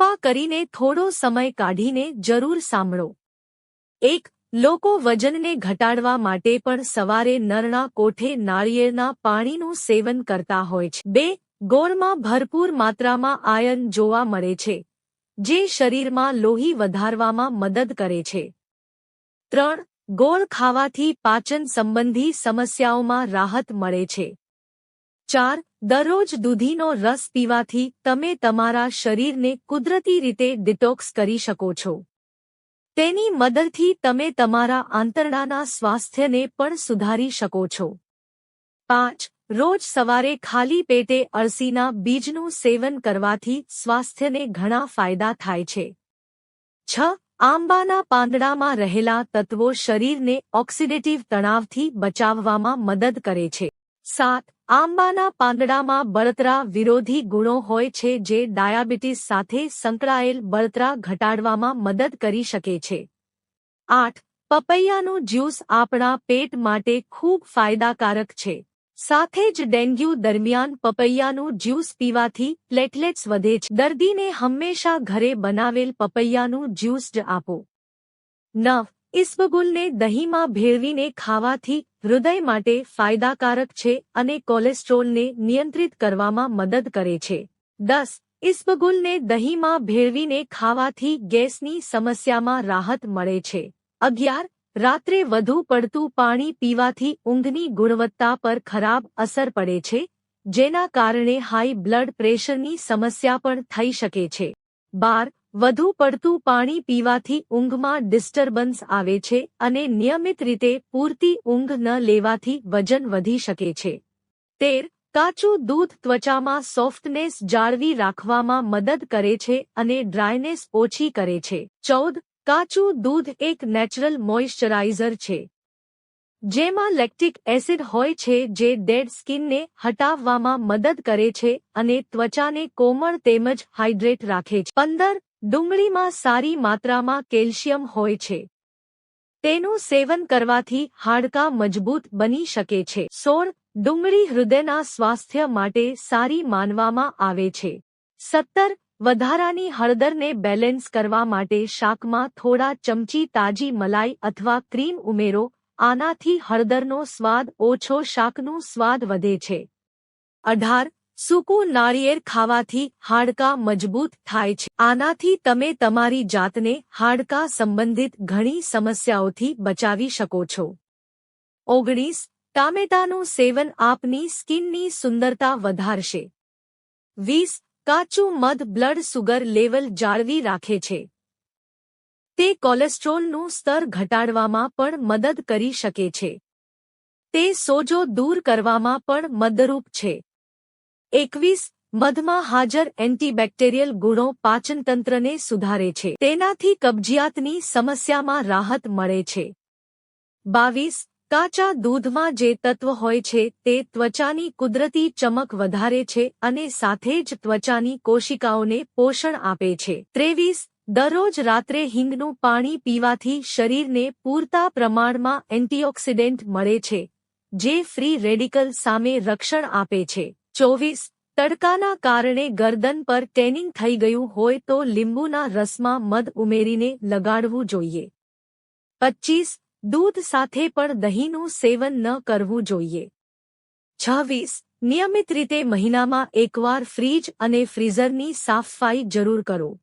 કૃપા કરીને થોડો સમય કાઢીને જરૂર સાંભળો. એક, લોકો વજનને ઘટાડવા માટે પણ સવારે નરના કોઠે નાળિયેરના પાણીનું સેવન કરતા હોય છે. બે, ગોળમાં ભરપૂર માત્રામાં આયન જોવા મળે છે, જે શરીરમાં લોહી વધારવામાં મદદ કરે છે. ત્રણ, ગોળ ખાવાથી પાચન સંબંધી સમસ્યાઓમાં રાહત મળે છે. ચાર દરરોજ દૂધીનો રસ પીવાથી તમે તમારા શરીરને કુદરતી રીતે ડિટોક્સ કરી શકો છો. તેની મદદથી તમે તમારા આંતરડાના સ્વાસ્થ્યને પણ સુધારી શકો છો. પાંચ, રોજ સવારે ખાલી પેટે અળસીના બીજનું સેવન કરવાથી સ્વાસ્થ્યને ઘણા ફાયદા થાય છે. છ, આંબાના પાંદડામાં રહેલા તત્વો શરીરને ઓક્સિડેટિવ તણાવથી બચાવવામાં મદદ કરે છે. સાત આંબાના પાંદડામાં બળતરા વિરોધી ગુણો હોય છે જે ડાયાબિટીસ સાથે સંકળાયેલ બળતરા ઘટાડવામાં મદદ કરી શકે છે. આઠ, પપૈયાનું જ્યુસ આપણા પેટ માટે ખૂબ ફાયદાકારક છે. સાથે જ ડેન્ગ્યુ દરમિયાન પપૈયાનું જ્યુસ પીવાથી પ્લેટલેટ્સ વધે છે. દર્દીને હંમેશા ઘરે બનાવેલ પપૈયાનું જ્યુસ જ આપો. નવ ઇસ્બગુલને દહીંમાં ભેળવીને ખાવાથી હૃદય માટે ફાયદાકારક છે અને કોલેસ્ટ્રોલને નિયંત્રિત કરવામાં મદદ કરે છે. દસ ઇસ્બગુલને દહીંમાં ભેળવીને ખાવાથી ગેસની સમસ્યામાં રાહત મળે છે. અગિયાર, રાત્રે વધુ પડતું પાણી પીવાથી ઊંઘની ગુણવત્તા પર ખરાબ અસર પડે છે, જેના કારણે હાઈ બ્લડ પ્રેશરની સમસ્યા પણ થઈ શકે છે. બાર વધુ પડતું પાણી પીવાથી ઊંઘમાં ડિસ્ટર્બન્સ આવે છે અને નિયમિત રીતે પૂરતી ઊંઘ ન લેવાથી વજન વધી શકે છે. તેર, કાચું દૂધ ત્વચામાં સોફ્ટનેસ જાળવી રાખવામાં મદદ કરે છે અને ડ્રાયનેસ ઓછી કરે છે. ચૌદ, કાચું દૂધ એક નેચરલ મોઇશ્ચરાઇઝર છે, જેમાં લેક્ટિક એસિડ હોય છે જે ડેડ સ્કિનને હટાવવામાં મદદ કરે છે અને ત્વચાને કોમળ તેમજ હાઇડ્રેટ રાખે છે. પંદર ડુંગળીમાં સારી માત્રામાં કેલ્શિયમ હોય છે. તેનું સેવન કરવાથી હાડકાં મજબૂત બની શકે છે. સોળ. ડુંગળી હૃદયના સ્વાસ્થ્ય માટે સારી માનવામાં આવે છે. સત્તર. વધારાની હળદરને બેલેન્સ કરવા માટે શાકમાં થોડા ચમચી તાજી મલાઈ અથવા ક્રીમ ઉમેરો. આનાથી હળદરનો સ્વાદ ઓછો, શાકનું સ્વાદ વધે છે. અઢાર. સૂકું નાળિયેર ખાવાથી હાડકા મજબૂત થાય છે. આનાથી તમે તમારી જાતને હાડકા સંબંધિત ઘણી સમસ્યાઓથી બચાવી શકો છો. ઓગણીસ. ટામેટાનું સેવન આપની સ્કિનની સુંદરતા વધારશે. વીસ. કાચું મધ બ્લડ સુગર લેવલ જાળવી રાખે છે. તે કોલેસ્ટ્રોલનું સ્તર ઘટાડવામાં પણ મદદ કરી શકે છે. તે સોજો દૂર કરવામાં પણ મદરૂપ છે. એકવીસ મધમાં હાજર એન્ટીબેક્ટેરિયલ ગુણો પાચનતંત્રને સુધારે છે. તેનાથી કબજિયાતની સમસ્યામાં રાહત મળે છે. બાવીસ કાચા દૂધમાં જે તત્વ હોય છે તે ત્વચાની કુદરતી ચમક વધારે છે અને સાથે જ ત્વચાની કોશિકાઓને પોષણ આપે છે. ત્રેવીસ દરરોજ રાત્રે હિંગનું પાણી પીવાથી શરીરને પૂરતા પ્રમાણમાં એન્ટીઓક્સિડન્ટ મળે છે, જે ફ્રી રેડિકલ સામે રક્ષણ આપે છે. ચોવીસ, તડકાના કારણે ગરદન પર ટેનિંગ થઈ ગયું હોય તો લીંબુના રસમાં મધ ઉમેરીને લગાડવું જોઈએ. પચ્ચીસ, દૂધ સાથે પણ દહીંનું સેવન ન કરવું જોઈએ. છવ્વીસ, નિયમિત રીતે મહિનામાં એકવાર ફ્રીજ અને ફ્રીઝરની સાફસફાઈ જરૂર કરો.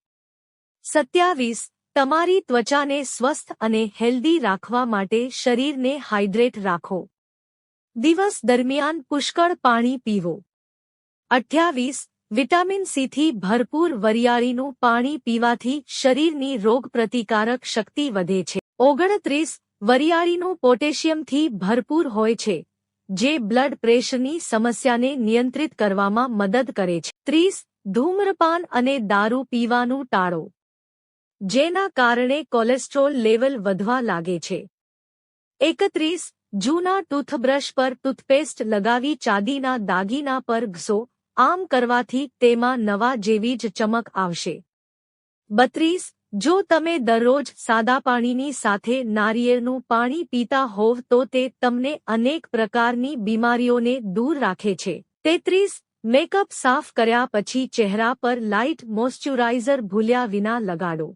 સત્યાવીસ, તમારી ત્વચાને સ્વસ્થ અને હેલ્ધી રાખવા માટે શરીરને હાઇડ્રેટ રાખો. દિવસ દરમિયાન પુષ્કળ પાણી પીવો. અઠ્યાવીસ, વિટામિન સીથી ભરપૂર વરિયાળીનું પાણી પીવાથી શરીરની રોગપ્રતિકારક શક્તિ વધે છે. ઓગણત્રીસ, વરિયાળીનું પોટેશિયમથી ભરપૂર હોય છે, જે બ્લડ પ્રેશરની સમસ્યાને નિયંત્રિત કરવામાં મદદ કરે છે. ત્રીસ, ધૂમ્રપાન અને દારૂ પીવાનું ટાળો, જેના કારણે કોલેસ્ટ્રોલ લેવલ વધવા લાગે છે. એકત્રીસ, જૂના ટૂથબ્રશ પર ટૂથપેસ્ટ લગાવી ચાંદીના દાગીના પર ઘસો આમ કરવાથી તેમાં નવા જેવી જ ચમક આવશે. બત્રીસ, જો તમે દરરોજ સાદા પાણીની સાથે નારિયેળનું પાણી પીતા હોવ તો તે તમને અનેક પ્રકારની બીમારીઓને દૂર રાખે છે. તેત્રીસ, મેકઅપ સાફ કર્યા પછી ચહેરા પર લાઇટ મોઇશ્ચરાઇઝર ભૂલ્યા વિના લગાડો.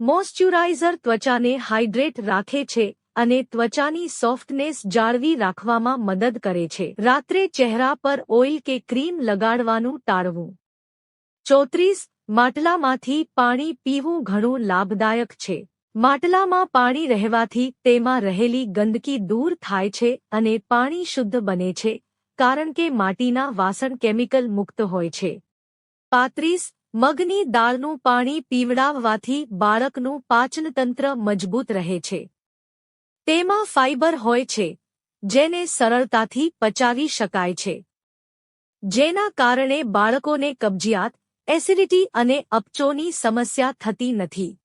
મોઇશ્ચરાઇઝર ત્વચાને હાઇડ્રેટ રાખે છે અને ત્વચાની સોફ્ટનેસ જાળવી રાખવામાં મદદ કરે છે. રાત્રે ચહેરા પર ઓઇલ કે ક્રીમ લગાડવાનું ટાળવું. ચોત્રીસ, માટલામાંથી પાણી પીવું ઘણું લાભદાયક છે. માટલામાં પાણી રહેવાથી તેમાં રહેલી ગંદકી દૂર થાય છે અને પાણી શુદ્ધ બને છે, કારણ કે માટીના વાસણ કેમિકલ મુક્ત હોય છે. પાંત્રીસ, મગની દાળનું પાણી પીવડાવવાથી બાળકનું પાચનતંત્ર મજબૂત રહે છે. તેમાં ફાઇબર હોય છે, જેને સરળતાથી પચાવી શકાય છે. જેના કારણે બાળકોને કબજિયાત, એસિડિટી અને અપચોની સમસ્યા થતી નથી.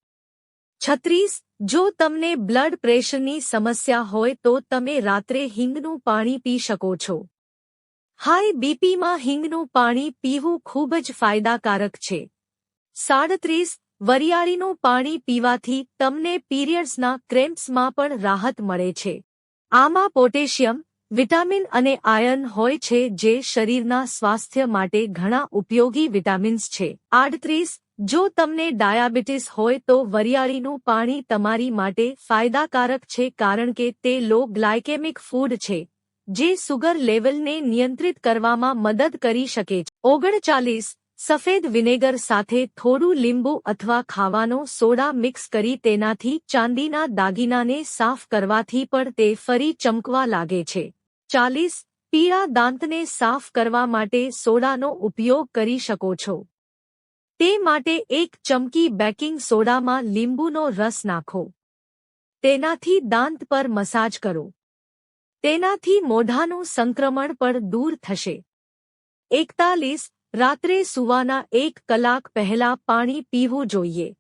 છત્રીસ, જો તમને બ્લડ પ્રેશરની સમસ્યા હોય તો તમે રાત્રે હિંગનું પાણી પી શકો છો. હાઈ બીપીમાં હિંગનું પાણી પીવું ખૂબ જ ફાયદાકારક છે. સાડત્રીસ વરિયાળીનું પાણી પીવાથી તમને પીરિયડ્સના ક્રેમ્પ્સમાં પણ રાહત મળે છે. આમાં પોટેશિયમ, વિટામિન અને આયર્ન હોય છે જે શરીરના સ્વાસ્થ્ય માટે ઘણા ઉપયોગી વિટામિન્સ છે. આડત્રીસ, જો તમને ડાયાબિટીસ હોય તો વરિયાળીનું પાણી તમારી માટે ફાયદાકારક છે કારણ કે તે લો ગ્લાયકેમિક ફૂડ છે, જે સુગર લેવલને નિયંત્રિત કરવામાં મદદ કરી શકે છે. ઓગણચાલીસ સફેદ વિનેગર સાથે થોડું લીંબુ અથવા ખાવાનો સોડા મિક્સ કરી તેનાથી ચાંદીના દાગીનાને સાફ કરવાથી પણ તે ફરી ચમકવા લાગે છે. ચાલીસ, પીળા દાંતને સાફ કરવા માટે સોડાનો ઉપયોગ કરી શકો છો. તે માટે એક ચમકી બેકિંગ સોડામાં લીંબુનો રસ નાખો. તેનાથી દાંત પર મસાજ કરો. તેનાથી મોઢાનું સંક્રમણ પણ દૂર થશે. એકતાલીસ રાત્રે સુવાના એક કલાક પહેલા પાણી પીવું જોઈએ.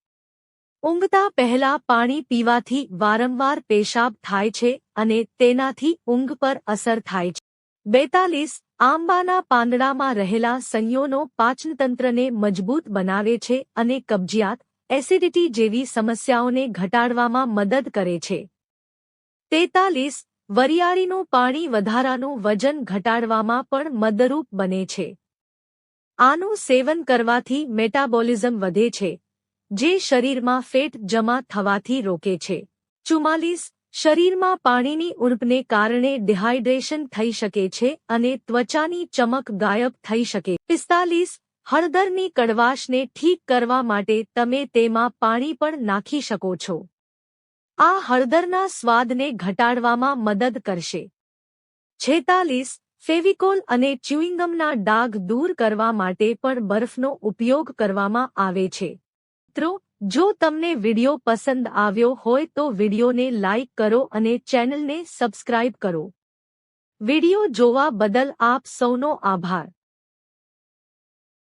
ઊંઘતા પહેલા પાણી પીવાથી વારંવાર પેશાબ થાય છે અને તેનાથી ઊંઘ પર અસર થાય છે. બેતાલીસ, આંબાના પાંદડામાં રહેલા સંયોનો પાચનતંત્રને મજબૂત બનાવે છે અને કબજિયાત, એસિડિટી જેવી સમસ્યાઓને ઘટાડવામાં મદદ કરે છે. તેતાલીસ, વરિયાળીનું પાણી વધારાનું વજન ઘટાડવામાં પણ મદરૂપ બને છે. આનું સેવન કરવાથી મેટાબોલિઝમ વધે છે, જે શરીરમાં ફેટ જમા થવાથી રોકે છે. ચુમ્માલીસ, શરીરમાં પાણીની ઉણપને કારણે ડિહાઇડ્રેશન થઈ શકે છે અને ત્વચાની ચમક ગાયબ થઈ શકે. પિસ્તાલીસ, હળદરની કડવાશને ઠીક કરવા માટે તમે તેમાં પાણી પણ નાખી શકો છો. આ હળદરના સ્વાદને ઘટાડવામાં મદદ કરશે. છેતાલીસ ફેવિકોલ અને ચ્યુઇંગમના ડાઘ દૂર કરવા માટે પણ બરફનો ઉપયોગ કરવામાં આવે છે. મિત્રો, જો તમને વિડિયો પસંદ આવ્યો હોય તો વિડિયોને લાઇક કરો અને ચેનલને સબસ્ક્રાઇબ કરો. વિડિયો જોવા બદલ આપ સૌનો આભાર.